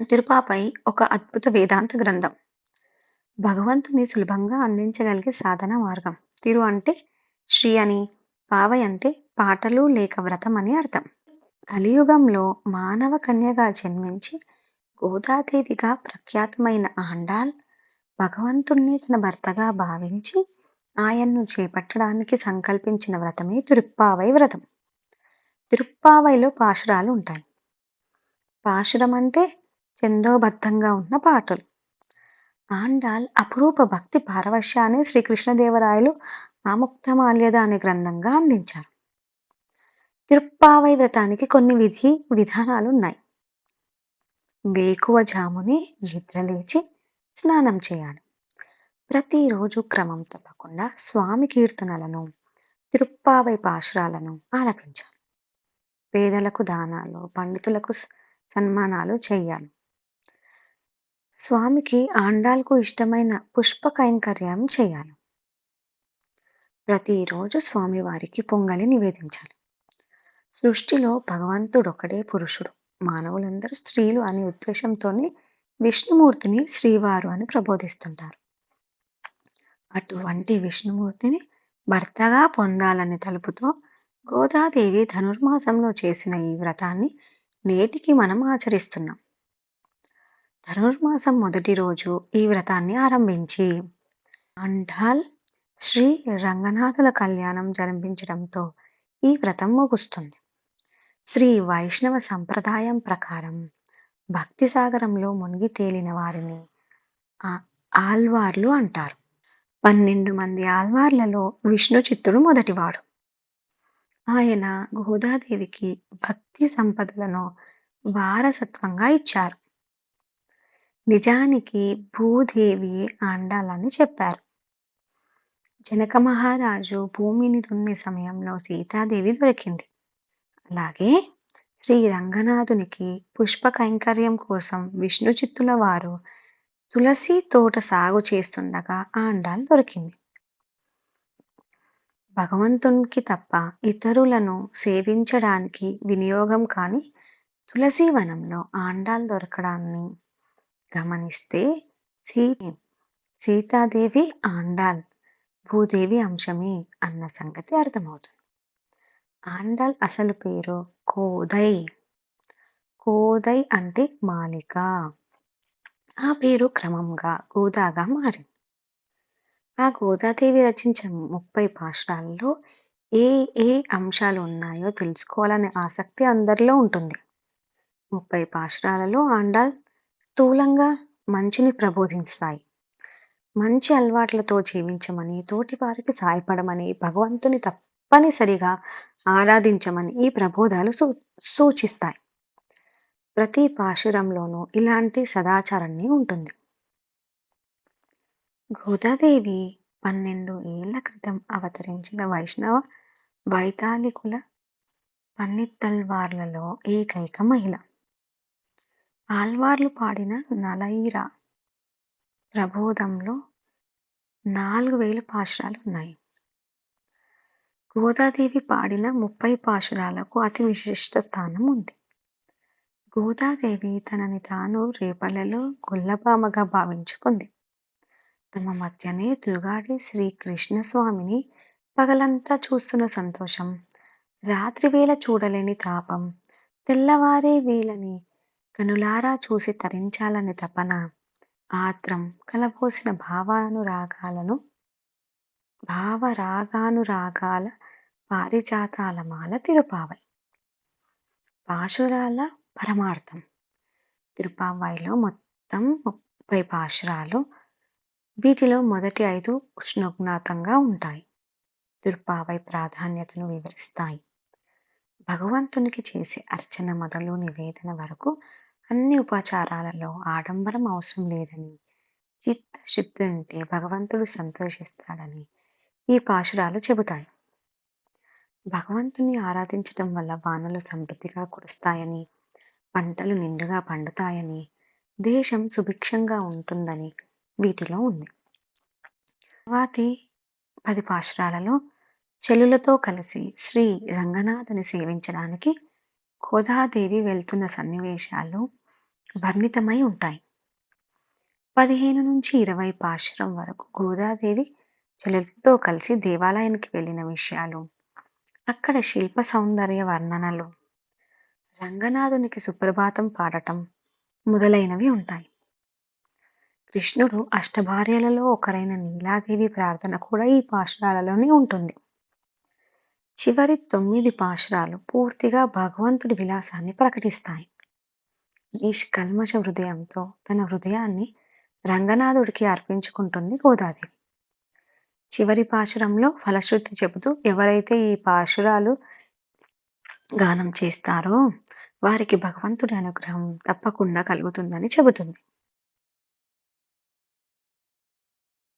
తిరుపాపై ఒక అద్భుత వేదాంత గ్రంథం. భగవంతుని సులభంగా అందించగలిగే సాధన మార్గం. తిరు అంటే శ్రీ అని పావై అంటే పాటలు లేక వ్రతం అని అర్థం. కలియుగంలో మానవ కన్యగా జన్మించి గోదాదేవిగా ప్రఖ్యాతమైన ఆండాల్ భగవంతుణ్ణి తన భర్తగా భావించి ఆయన్ను చేపట్టడానికి సంకల్పించిన వ్రతమే తిరుప్పావై వ్రతం. తిరుప్పావైలో పాశురాలు ఉంటాయి. పాశురం అంటే చందోబద్ధంగా ఉన్న పాటలు. ఆండాల్ అపురూప భక్తి పారవశ్యాన్ని శ్రీకృష్ణదేవరాయలు ఆముక్తమాల్యద అనే గ్రంథంగా అందించారు. తిరుప్పావై వ్రతానికి కొన్ని విధి విధానాలు ఉన్నాయి వేకువ జాముని నిద్రలేచి స్నానం చేయాలి. ప్రతిరోజు క్రమం తప్పకుండా స్వామి కీర్తనలను తిరుప్పావై పాశురాలను ఆలపించాలి. పేదలకు దానాలు పండితులకు సన్మానాలు చేయాలి. స్వామికి ఆండాల్కు ఇష్టమైన పుష్ప కైంకర్యం చేయాలి. ప్రతిరోజు స్వామివారికి పొంగలి నివేదించాలి. సృష్టిలో భగవంతుడొకడే పురుషుడు. మానవులందరూ స్త్రీలు అనే ఉద్దేశంతోనే విష్ణుమూర్తిని శ్రీవారు అని ప్రబోధిస్తుంటారు. అటువంటి విష్ణుమూర్తిని భర్తగా పొందాలని తలుపుతో గోదాదేవి ధనుర్మాసంలో చేసిన ఈ వ్రతాన్ని నేటికి మనం ఆచరిస్తున్నాం. ధనుర్మాసం మొదటి రోజు ఈ వ్రతాన్ని ఆరంభించి అంఠాల్ శ్రీ రంగనాథుల కళ్యాణం జరిపించడంతో ఈ వ్రతం ముగుస్తుంది. శ్రీ వైష్ణవ సంప్రదాయం ప్రకారం భక్తి సాగరంలో మునిగి తేలిన వారిని ఆల్వార్లు అంటారు. పన్నెండు మంది ఆల్వార్లలో విష్ణు చిత్తుడు మొదటివాడు. ఆయన గోదాదేవికి భక్తి సంపదలను వారసత్వంగా ఇచ్చారు. నిజానికి భూదేవి ఆండాలని చెప్పారు. జనక మహారాజు భూమిని దున్నే సమయంలో సీతాదేవి దొరికింది. అలాగే శ్రీ రంగనాథునికి పుష్ప కైంకర్యం కోసం విష్ణు చిత్తుల వారు తులసి తోట సాగు చేస్తుండగా ఆండాల్ దొరికింది. భగవంతునికి తప్ప ఇతరులను సేవించడానికి వినియోగం కాని తులసి వనంలో ఆండాల్ దొరకడాన్ని గమనిస్తే సీ సీతాదేవి ఆండాల్ భూదేవి అంశమే అన్న సంగతి అర్థమవుతుంది. ఆండాల్ అసలు పేరు కోదై. కోదై అంటే మాలిక. ఆ పేరు క్రమంగా గోదాగా మారింది. ఆ గోదాదేవి రచించిన ముప్పై పాశురాల్లో ఏ ఏ అంశాలు ఉన్నాయో తెలుసుకోవాలనే ఆసక్తి అందరిలో ఉంటుంది. ముప్పై పాశురాలలో ఆండాల్ స్థూలంగా మంచిని ప్రబోధిస్తాయి మంచి అలవాట్లతో జీవించమని తోటి వారికి సాయపడమని భగవంతుని తప్పనిసరిగా ఆరాధించమని ఈ ప్రబోధాలు సూ సూచిస్తాయి. ప్రతి పాశురంలోనూ ఇలాంటి సదాచారాన్ని ఉంటుంది. గోదాదేవి పన్నెండు ఏళ్ళ క్రితం అవతరించిన వైష్ణవ వైతాళికుల పన్నిత్తల్వార్లలో ఏకైక మహిళ. ఆల్వార్లు పాడిన నలైరా ప్రబోధంలో నాలుగు వేల పాశురాలు ఉన్నాయి. గోదాదేవి పాడిన ముప్పై పాశురాలకు అతి విశిష్ట స్థానం ఉంది. గోదాదేవి తనని తాను రేపలలో గొల్లబామగా భావించుకుంది. తమ మధ్యనే తిరుగాడి శ్రీ కృష్ణస్వామిని పగలంతా చూస్తున్న సంతోషం రాత్రివేళ చూడలేని తాపం తెల్లవారే వేళని కనులారా చూసి తరించాలని తపన ఆత్రం కలబోసిన భావానురాగాలను భావరాగానురాగాల పారిజాతాల మాల తిరుపావై పాశురాల పరమార్థం. తిరుపావాయిలో మొత్తం ముప్పై పాశురాలు వీటిలో మొదటి ఐదు ఉష్ణోగ్నాతంగా ఉంటాయి. తిరుపావై ప్రాధాన్యతను వివరిస్తాయి. భగవంతునికి చేసే అర్చన మొదలు నివేదన వరకు అన్ని ఉపాచారాలలో ఆడంబరం అవసరం లేదని చిత్తశుద్ధి ఉంటే భగవంతుడు సంతోషిస్తాడని ఈ పాశురాలు చెబుతాయి భగవంతుని ఆరాధించటం వల్ల వానలు సమృద్ధిగా కురుస్తాయని పంటలు నిండుగా పండుతాయని దేశం సుభిక్షంగా ఉంటుందని వీటిలో ఉంది. తర్వాతి పది పాశురాలలో చెల్లులతో కలిసి శ్రీ రంగనాథుని సేవించడానికి కోదాదేవి వెళ్తున్న సన్నివేశాలు వర్ణితమై ఉంటాయి. 15-20 పాశురం వరకు గోదాదేవి చెల్లెలతో కలిసి దేవాలయానికి వెళ్ళిన విషయాలు, అక్కడ శిల్ప సౌందర్య వర్ణనలు, రంగనాథునికి సుప్రభాతం పాడటం మొదలైనవి ఉంటాయి. కృష్ణుడు అష్టభార్యలలో ఒకరైన నీలాదేవి ప్రార్థన కూడా ఈ పాశురాలలోనే ఉంటుంది. చివరి తొమ్మిది పాశురాలు పూర్తిగా భగవంతుడి విలాసాన్ని ప్రకటిస్తాయి. నిష్కల్మష హృదయంతో తన హృదయాన్ని రంగనాథుడికి అర్పించుకుంటుంది గోదాదేవి. చివరి పాశురంలో ఫలశ్రుతి చెబుతూ ఎవరైతే ఈ పాశురాలు గానం చేస్తారో వారికి భగవంతుడి అనుగ్రహం తప్పకుండా కలుగుతుందని చెబుతుంది.